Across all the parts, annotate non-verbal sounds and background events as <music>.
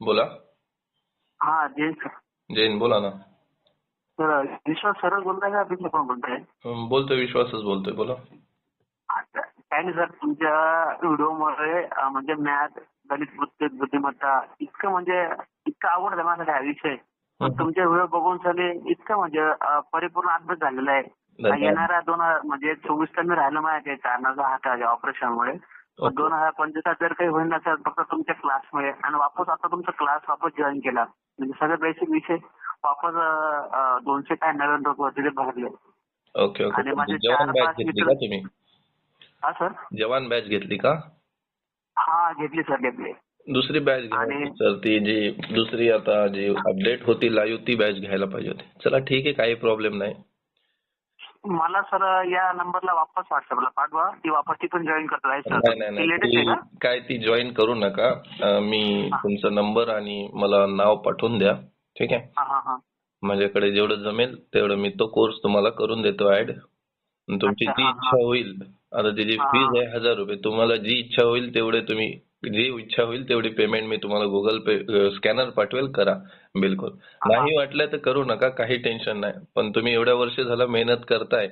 बोला हा जय सर जैन बोला ना सर विश्वास सरच बोलताय का दुसरं कोण बोलताय बोलतोय विश्वासच बोलतोय बोला अच्छा. काय नाही सर तुमच्या व्हिडिओमध्ये अं, म्हणजे मॅथ गणित बुद्धी बुद्धिमत्ता इतकं म्हणजे इतकं आवडलं माझा हा विषय पण हं. तुमचे व्हिडिओ बघून सर इतकं म्हणजे अं, परिपूर्ण अभ्यास झालेला आहे धन्यवाद. येणाऱ्या दोन हजार- म्हणजे चोवीस मी राहिलं माझ्या कानाचा हाताच्या ऑपरेशनमुळे. दोन हजार पंचवीस जर काही होईल ना सर फक्त तुमच्या क्लासमुळे आणि वापस आता तुमचा क्लास वापस जॉईन केला. म्हणजे सगळे बेसिक विषय वापस अं, दोनशे काय नव्याण्णव रुपये भरले. Okay okay. आणि माझे जवान चार बॅच पाच घेतली मित्र- का तुम्ही? हा सर जवान बॅच घेतली का? हा घेतली सर घेतली. दुसरी बॅच आणि- सर ती जी दुसरी आता जी अपडेट होती लाईव्ह ती बॅच घ्यायला पाहिजे होती. चला ठीक आहे काही प्रॉब्लेम नाही. मला सर या नंबरला वापस व्हॉट्सअपला पाठवा. ती वापस ती पण जॉईन करतो काय ती जॉईन करू नका. मी. तुमचा नंबर आणि मला नाव पाठवून द्या. ठीक आहे? माझ्याकडे जेवढं जमेल तेवढं मी तो कोर्स तुम्हाला करून देतो ऍड तुमची जी इच्छा होईल आता त्याची फीज. आहे हजार रुपये. तुम्हाला जी इच्छा होईल तेवढे तुम्ही जी इच्छा होईल तेवढी पेमेंट मी तुम्हाला गुगल पे स्कॅनर पाठवेल करा बिलकुल. नाही वाटलं तर करू नका काही टेन्शन नाही पण तुम्ही एवढ्या वर्ष झालं मेहनत करताय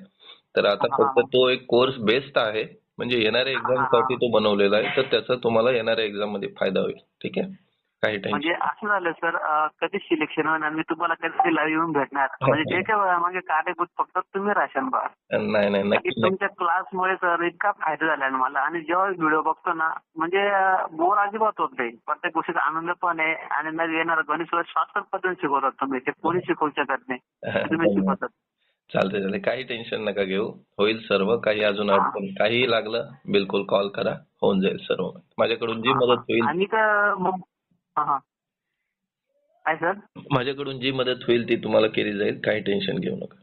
तर आता. फक्त तो एक कोर्स बेस्ट आहे म्हणजे येणाऱ्या एक्झाम. साठी तो बनवलेला आहे तर त्याचा तुम्हाला येणाऱ्या एक्झाममध्ये फायदा होईल ठीक आहे काही म्हणजे असं झालं सर कधी सिलेक्शन होईल आणि मी तुम्हाला कधी लाईव्ह येऊन भेटणार? म्हणजे जे काय मागे कारणीभूत फक्त तुम्ही राशन बा नाही नाही तुमच्या क्लासमुळे सर इतका फायदा झाला ना मला. आणि जेव्हा व्हिडिओ बघतो ना म्हणजे बोर अजिबात होत नाही. प्रत्येक गोष्टीचा आनंद पण आहे. आणि नवीन येणार गणेश शास्त्र पद्धतीने शिकवतात तुम्ही. ते कोणी शिकवू शकत नाही. तुम्ही <laughs> शिकवतात. चालते चालते काही टेन्शन नका घेऊ. होईल सर्व. काही अजून हा. अडचण काहीही लागलं बिलकुल कॉल करा. होऊन जाईल सर्व. माझ्याकडून जी मदत होईल. आणि का मग हा हा काय सर? माझ्याकडून जी मदत होईल ती तुम्हाला केली जाईल काही टेन्शन घेऊ नका.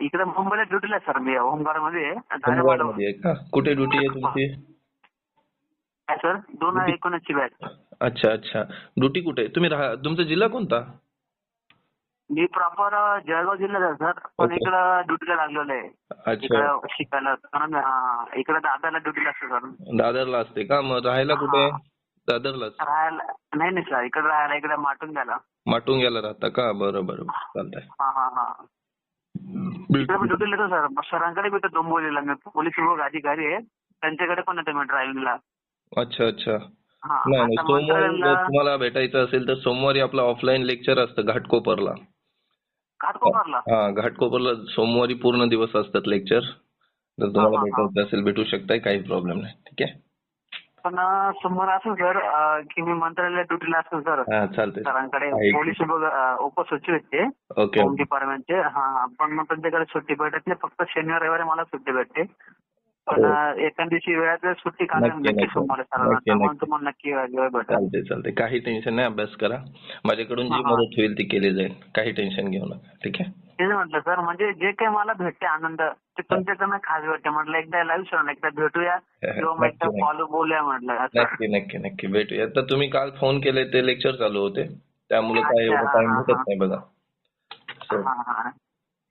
इकडे मुंबईला ड्युटीला सर मी होमगार्डमध्ये कुठे ड्युटी आहे तुमची? काय सर? दोन हजार एकोणीसची बॅच. अच्छा अच्छा. ड्युटी कुठे? तुम्ही राहा तुमचा जिल्हा कोणता? मी प्रॉपर जळगाव जिल्ह्यात आहे सर. पण. इकडं ड्युटीला लागलेलो आहे. इकडं शिकायला कारण इकडे दादाला ड्युटीला असतो सर. दादरला असते का? मग राहायला कुठे? दादरलाच? नाही नाही सर इकडे राहायला इकडे माटून गेला माटुंग्याला राहता का? बरं बरं. चालतंय. हा हा हा. मी येतो सर सरांकडे मी डोंबिवलीला मी पोलीस विभाग अधिकारी आहे. त्यांच्याकडे पण येतो मी ड्रायव्हिंगला अच्छा अच्छा. नाही सोमवारी जर तुम्हाला भेटायचं असेल तर सोमवारी आपलं ऑफलाईन लेक्चर असतं घाटकोपरला. घाटकोपरला? हा घाटकोपरला सोमवारी पूर्ण दिवस असतात लेक्चर जर तुम्हाला. भेटायचं असेल भेटू शकताय. काही प्रॉब्लेम नाही. ठीक आहे? पण अं, समोर असं सर की मी मंत्रालयात ड्युटीला असतो सर चालतंय सरांकडे. पोलीस विभाग उपसचिव आहेत ते ओके होम डिपार्टमेंटचे हा. पण मग त्यांच्याकडे सुट्टी भेटत नाही फक्त शनिवार रविवारी मला सुट्टी भेटते पण हो. एखाद दिवशी वेळात सुट्टी काढायला नक्की, नक्की. सोमवारी सरांना नक्की. तुम्हाला नक्की वेळ भेटेल चालते चालते काही टेन्शन नाही अभ्यास करा माझ्याकडून जी. मदत होईल ती केली जाईल काही टेन्शन घेऊ नका ठीक आहे तेच म्हटलं सर म्हणजे जे काही मला भेटते आनंद ते तुमच्याकडनं खास भेटते. म्हटलं एकदा लाईव्ह सर एकदा भेटूया. <laughs> किंवा एकदा कॉल बोलूया म्हटलं नक्की नक्की नक्की भेटूया. तर तुम्ही काल फोन केले ते लेक्चर चालू होते. त्यामुळे काय एवढा टाइम भेटत. नाही बघा.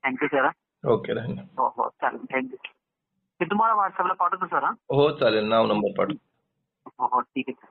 थँक्यू सर ओके हो हो चालेल. थँक्यू मी तुम्हाला व्हॉट्सअपला पाठवतो सर हा? हो चालेल. नाव नंबर पाठव. हो हो ठीक आहे